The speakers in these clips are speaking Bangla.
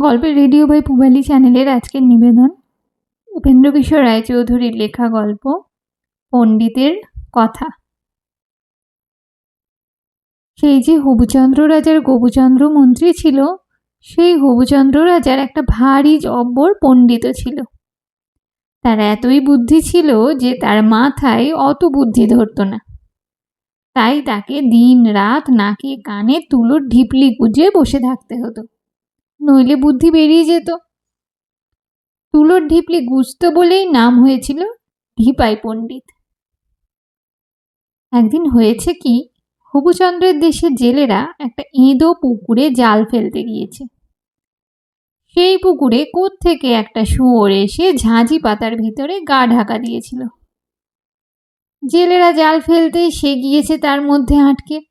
গল্পের রেডিও বাই পুবালি চ্যানেলের আজকের নিবেদন। উপেন্দ্র কিশোর রায়চৌধুরীর লেখা গল্প, পণ্ডিতের কথা। সেই যে হবুচন্দ্র রাজার গবুচন্দ্র মন্ত্রী ছিল, সেই হবুচন্দ্র রাজার একটা ভারী জব্বর পণ্ডিত ছিল। তার এতই বুদ্ধি ছিল যে তার মাথায় অত বুদ্ধি ধরতো না। তাই তাকে দিন রাত নাকে কানে তুলোর ঢিপলি গুজে বসে থাকতে হতো। নইলে বুদ্ধি বেরিয়ে যেত। তুলোর ঢিপলি গুজতো বলেই নাম হয়েছিল ঢিপাই পণ্ডিত। একদিন হয়েছে কি, হবুচন্দ্রের দেশের জেলেরা একটা এঁদো পুকুরে জাল ফেলতে গিয়েছে। সেই পুকুরে থেকে একটা শুয়োর এসে ঝাঁঝি পাতার ভিতরে গা ঢাকা দিয়েছিল। জেলেরা জাল ফেলতেই সে গিয়েছে তার মধ্যে আটকে।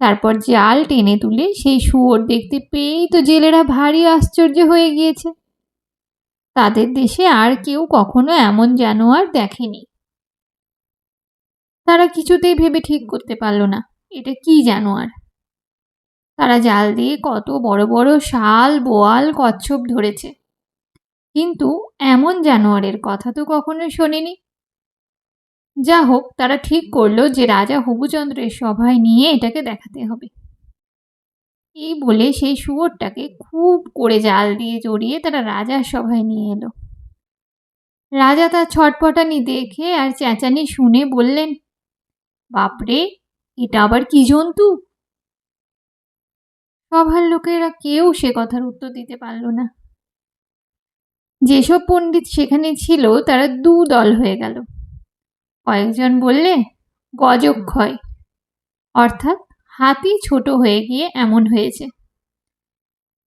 তারপর জাল টেনে তুলে সেই শুয়োর দেখতে পেয়েই তো জেলেরা ভারী আশ্চর্য হয়ে গিয়েছে। তাদের দেশে আর কেউ কখনো এমন জানোয়ার দেখেনি। তারা কিছুতেই ভেবে ঠিক করতে পারল না, এটা কি জানোয়ার? তারা জাল দিয়ে কত বড় বড় শাল, বোয়াল, কচ্ছপ ধরেছে। কিন্তু এমন জানোয়ারের কথা তো কখনো শোনেনি। যা হোক তারা ঠিক করল যে রাজা হবুচন্দ্রের সভায় নিয়ে এটাকে দেখাতে হবে। এই বলে সেই শুয়োরটাকে খুব করে জাল দিয়ে জড়িয়ে তারা রাজার সভায় নিয়ে এলো। রাজা তার ছটপটানি দেখে আর চেঁচানি শুনে বললেন, বাপরে, এটা আবার কি জন্তু? সভার লোকেরা কেউ সে কথার উত্তর দিতে পারল না। যেসব পণ্ডিত সেখানে ছিল, তারা দু দল হয়ে গেল। কয়েকজন বললে গজক্ষয় অর্থাৎ হাতি ছোট হয়ে গিয়ে এমন হয়েছে।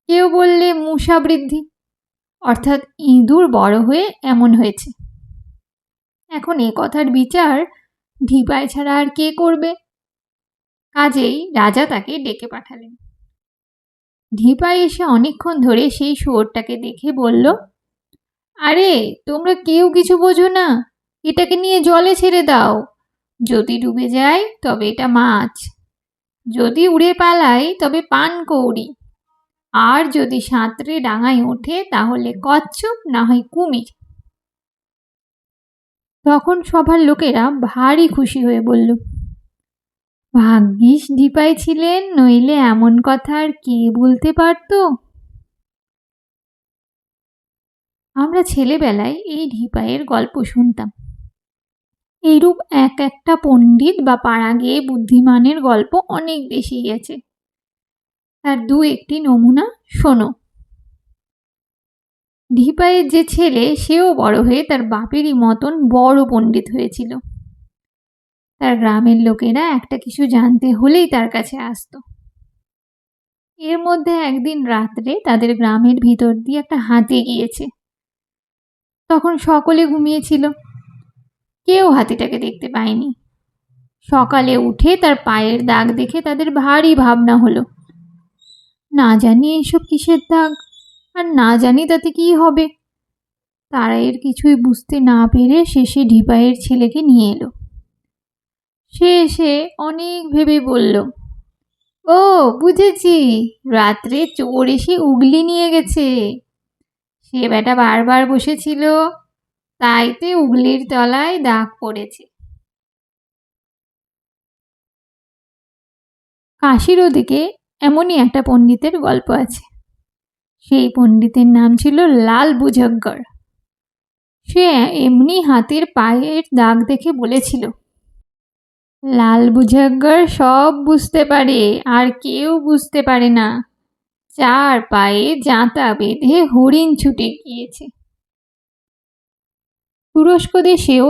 কেউ বললে মূষা বৃদ্ধি। অর্থাৎ ইঁদুর বড় হয়ে এমন হয়েছে। এখন এ কথার বিচার ঢিপায় ছাড়া আর কে করবে? কাজেই রাজা তাকে ডেকে পাঠালেন। ঢিপায় এসে অনেকক্ষণ ধরে সেই শুয়োরটাকে দেখে বলল আরে তোমরা কেউ কিছু বোঝো না। এটাকে নিয়ে জলে ছেড়ে দাও। যদি ডুবে যায়, তবে এটা মাছ। যদি উড়ে পালাই তবে পান কৌড়ি। আর যদি সাঁতরে ডাঙায় ওঠে, তাহলে কচ্ছপ না হয় কুমির। তখন সবার লোকেরা ভারী খুশি হয়ে বলল, ভাগ্যিস ঢিপাই ছিলেন, নইলে এমন কথা আর কে বলতে পারতো? আমরা ছেলেবেলায় এই ঢিপাইয়ের গল্প শুনতাম। এইরূপ এক একটা পণ্ডিত বা পাড়া গিয়ে বুদ্ধিমানের গল্প অনেক বেশি গেছে। তার দু একটি নমুনা শোনো। ঢিপাইয়ের যে ছেলে, সেও বড় হয়ে তার বাপেরই মতন বড় পণ্ডিত হয়েছিল। তার গ্রামের লোকেরা একটা কিছু জানতে হলেই তার কাছে আসতো। এর মধ্যে একদিন রাত্রে তাদের গ্রামের ভিতর দিয়ে একটা হাতি গিয়েছে। তখন সকলে ঘুমিয়েছিল। কেউ হাতিটাকে দেখতে পায়নি। সকালে উঠে তার পায়ের দাগ দেখে তাদের ভারী ভাবনা হলো। না জানি এসব কিসের দাগ, আর না জানি তাতে কি হবে। তারা এর কিছুই বুঝতে না পেরে শেষে ঢিপাইয়ের ছেলেকে নিয়ে এলো। সে এসে অনেক ভেবে বলল, ও, বুঝেছি, রাত্রে চোর এসে উগলি নিয়ে গেছে। সে বেটা বারবার বসেছিল তাইতে উগলির তলায় দাগ পড়েছে। কাশির ওদিকে এমনই একটা পণ্ডিতের গল্প আছে। সেই পণ্ডিতের নাম ছিল লাল বুঝগ্গর। সে এমনি হাতের পায়ের দাগ দেখে বলেছিল, লাল বুঝগ্গর সব বুঝতে পারে, আর কেউ বুঝতে পারে না। চার পায়ে জাঁতা বেঁধে হরিণ ছুটে গিয়েছে। তুরস্ক দেশেও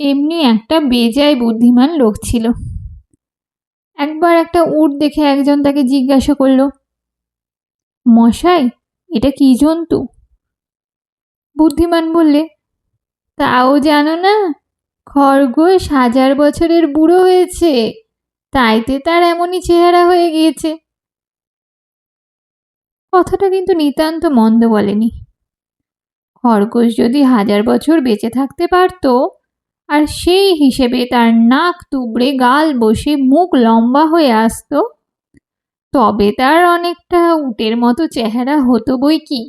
এমনি একটা বেজায় বুদ্ধিমান লোক ছিল। একবার একটা উট দেখে একজন তাকে জিজ্ঞাসা করল, মশাই, এটা কি জন্তু? বুদ্ধিমান বললে, তাও জানো না, খরগোশ হাজার বছরের বুড়ো হয়েছে, তাইতে তার এমনই চেহারা হয়ে গিয়েছে। কথাটা কিন্তু নিতান্ত মন্দ বলেনি। খরগোশ যদি হাজার বছর বেঁচে থাকতে পারত, আর সেই হিসেবে তার নাক তুবড়ে গাল বসে মুখ লম্বা হয়ে আসতো, তবে তার অনেকটা উটের মতো চেহারা হতো বই কি?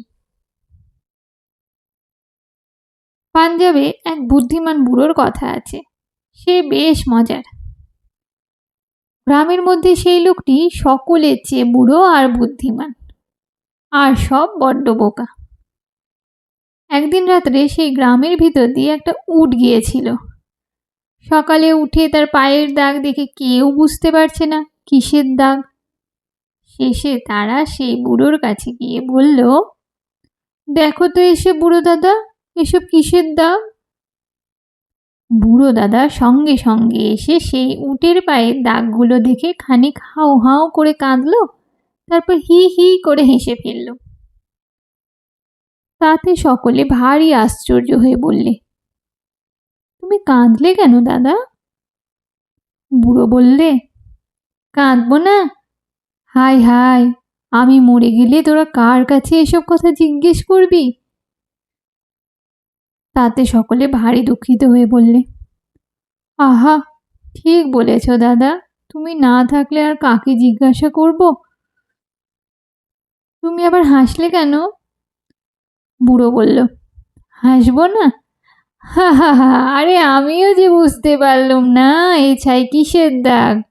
পাঞ্জাবে এক বুদ্ধিমান বুড়োর কথা আছে, সে বেশ মজার। গ্রামের মধ্যে সেই লোকটি সকলের চেয়ে বুড়ো আর বুদ্ধিমান, আর সব বড্ড বোকা। একদিন রাত্রে সেই গ্রামের ভিতর দিয়ে একটা উট গিয়েছিল। সকালে উঠে তার পায়ের দাগ দেখে কেউ বুঝতে পারছে না কিসের দাগ। শেষে তারা সেই বুড়োর কাছে গিয়ে বলল, দেখো তো এসে বুড়ো দাদা, এসব কিসের দাগ? বুড়ো দাদা সঙ্গে সঙ্গে এসে সেই উটের পায়ের দাগগুলো দেখে খানিক হাউ হাউ করে কাঁদলো, তারপর হি হি করে হেসে ফেলল। তাতে সকলে ভারী আশ্চর্য হয়ে বললে, তুমি কাঁদলে কেন দাদা? বুড়ো বললে, কাঁদবো না। হাই হাই আমি মরে গেলে তোরা কার কাছে এসব কথা জিজ্ঞেস করবি? তাতে সকলে ভারী দুঃখিত হয়ে বললে, আহা, ঠিক বলেছ দাদা, তুমি না থাকলে আর কাকে জিজ্ঞাসা করব? তুমি আবার হাসলে কেন? বুড়ো বলল, হাসবো না? হা হা হা, আরে আমিও যে বুঝতে পারলুম না এ ছাই কিসের দাগ?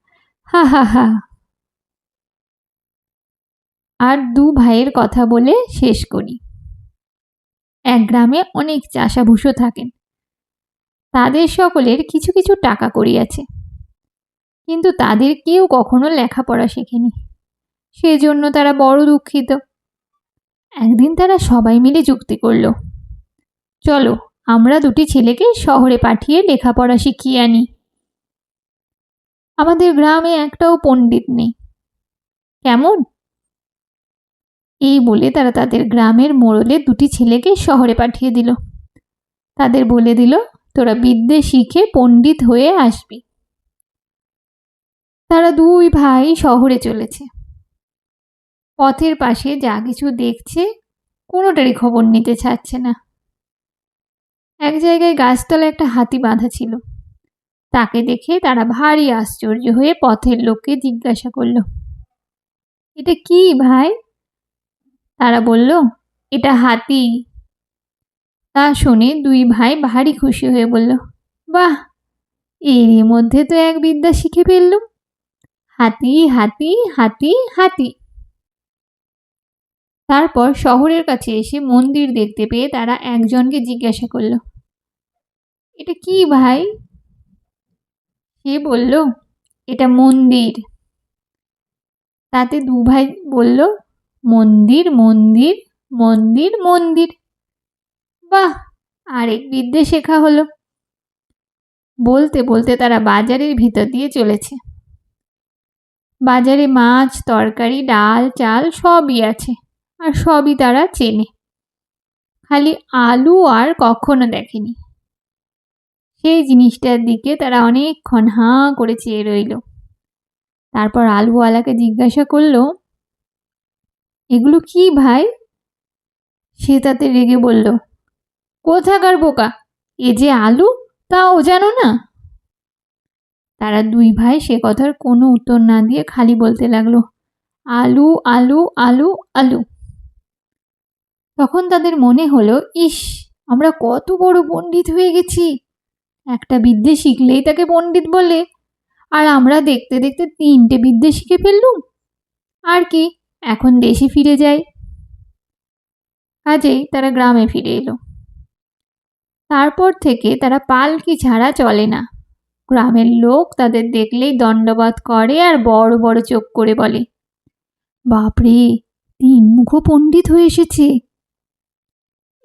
হা হা হা। আর দু ভাইয়ের কথা বলে শেষ করি। এক গ্রামে অনেক চাষাভুষো থাকেন। তাদের সকলের কিছু কিছু টাকা করিয়াছে। কিন্তু তাদের কেউ কখনো লেখাপড়া শেখেনি। সেজন্য তারা বড় দুঃখিত। একদিন তারা সবাই মিলে যুক্তি করল। চলো, আমরা দুটি ছেলেকে শহরে পাঠিয়ে লেখাপড়া শিখিয়ে আনি। আমাদের গ্রামে একটাও পণ্ডিত নেই। কেমন? এই বলে তারা তাদের গ্রামের মোড়লে দুটি ছেলেকে শহরে পাঠিয়ে দিল। তাদের বলে দিল, তোরা বিদ্যে শিখে পণ্ডিত হয়ে আসবি। তারা দুই ভাই শহরে চলেছে। পথের পাশে যা কিছু দেখছে, কোনোটারই খবর নিতে চাচ্ছে না। এক জায়গায় গাছতলায় একটা হাতি বাঁধা ছিল। তাকে দেখে তারা ভারী আশ্চর্য হয়ে পথের লোককে জিজ্ঞাসা করল, এটা কি ভাই? তারা বলল, এটা হাতি। তা শুনে দুই ভাই ভারী খুশি হয়ে বলল, বাহ এরই মধ্যে তো এক বিদ্যা শিখে ফেললুম। হাতি হাতি হাতি হাতি। তারপর শহরের কাছে এসে মন্দির দেখতে পেয়ে তারা একজনকে জিজ্ঞাসা করল, এটা কি ভাই? সে বলল, এটা মন্দির। তাতে দু ভাই বলল, মন্দির মন্দির মন্দির মন্দির। বাহ, আরেক বিদ্যে শেখা হলো। বলতে বলতে তারা বাজারের ভিতর দিয়ে চলেছে। বাজারে মাছ, তরকারি, ডাল, চাল সবই আছে। আর সবই তারা চেনে। খালি আলু আর কখনো দেখেনি। সেই জিনিসটার দিকে তারা অনেকক্ষণ হাঁ করে চেয়ে রইল। তারপর আলুওয়ালাকে জিজ্ঞাসা করল, এগুলো কি ভাই? সে তাতে রেগে বলল, কোথাকার বোকা? এ যে আলু তাও জানো না? তারা দুই ভাই সে কথার কোনো উত্তর না দিয়ে খালি বলতে লাগল, আলু আলু আলু আলু। তখন তাদের মনে হলো, ইস, আমরা কত বড় পণ্ডিত হয়ে গেছি। একটা বিদ্যে শিখলেই তাকে পণ্ডিত বলে। আর আমরা দেখতে দেখতে তিনটে বিদ্যে শিখে ফেললুম। আর কি, এখন দেশে ফিরে যাই। কাজেই তারা গ্রামে ফিরে এলো। তারপর থেকে তারা পালকি ছাড়া চলে না। গ্রামের লোক তাদের দেখলেই দণ্ডবাদ করে আর বড় বড় চোখ করে বলে, বাপরে, তিন মুখ পণ্ডিত হয়ে এসেছে।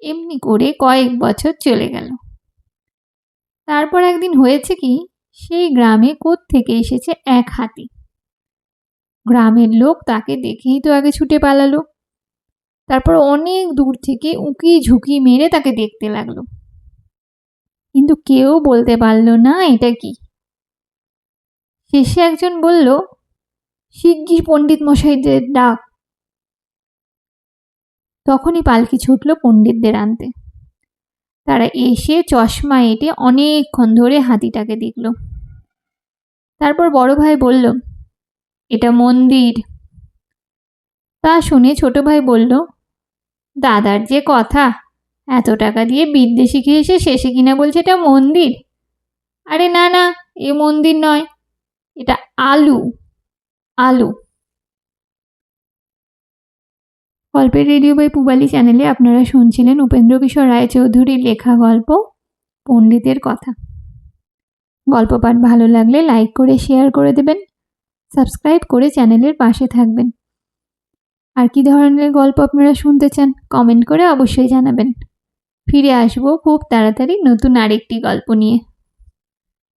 এমনি করে কয়েক বছর চলে গেল। তারপর একদিন হয়েছে কি, সেই গ্রামে থেকে এসেছে এক হাতি। গ্রামের লোক তাকে দেখেই তো আগে ছুটে পালালো। তারপর অনেক দূর থেকে উঁকি ঝুঁকি মেরে তাকে দেখতে লাগল। কিন্তু কেউ বলতে পারল না এটা কি। শেষে একজন বলল, শিগগির পণ্ডিত মশাইদের ডাক। তখনই পালকি ছুটল পণ্ডিতদের আনতে। তারা এসে চশমা এঁটে অনেকক্ষণ ধরে হাতিটাকে দেখল। তারপর বড় ভাই বলল, এটা মন্দির। তা শুনে ছোট ভাই বলল, দাদার যে কথা, এত টাকা দিয়ে বিদ্যে শিখে এসে শেষে কিনা বলছে এটা মন্দির? আরে না না, এ মন্দির নয়, এটা আলু। আলু? গল্পের রেডিও বাই পুবালি চ্যানেলে আপনারা শুনছিলেন উপেন্দ্র কিশোর রায়চৌধুরীর লেখা গল্প, পণ্ডিতের কথা। গল্প পাঠ ভালো লাগলে লাইক করে, শেয়ার করে দেবেন, সাবস্ক্রাইব করে চ্যানেলের পাশে থাকবেন। আর কি ধরনের গল্প আপনারা শুনতে চান, কমেন্ট করে অবশ্যই জানাবেন। ফিরে আসব খুব তাড়াতাড়ি নতুন আরেকটি গল্প নিয়ে।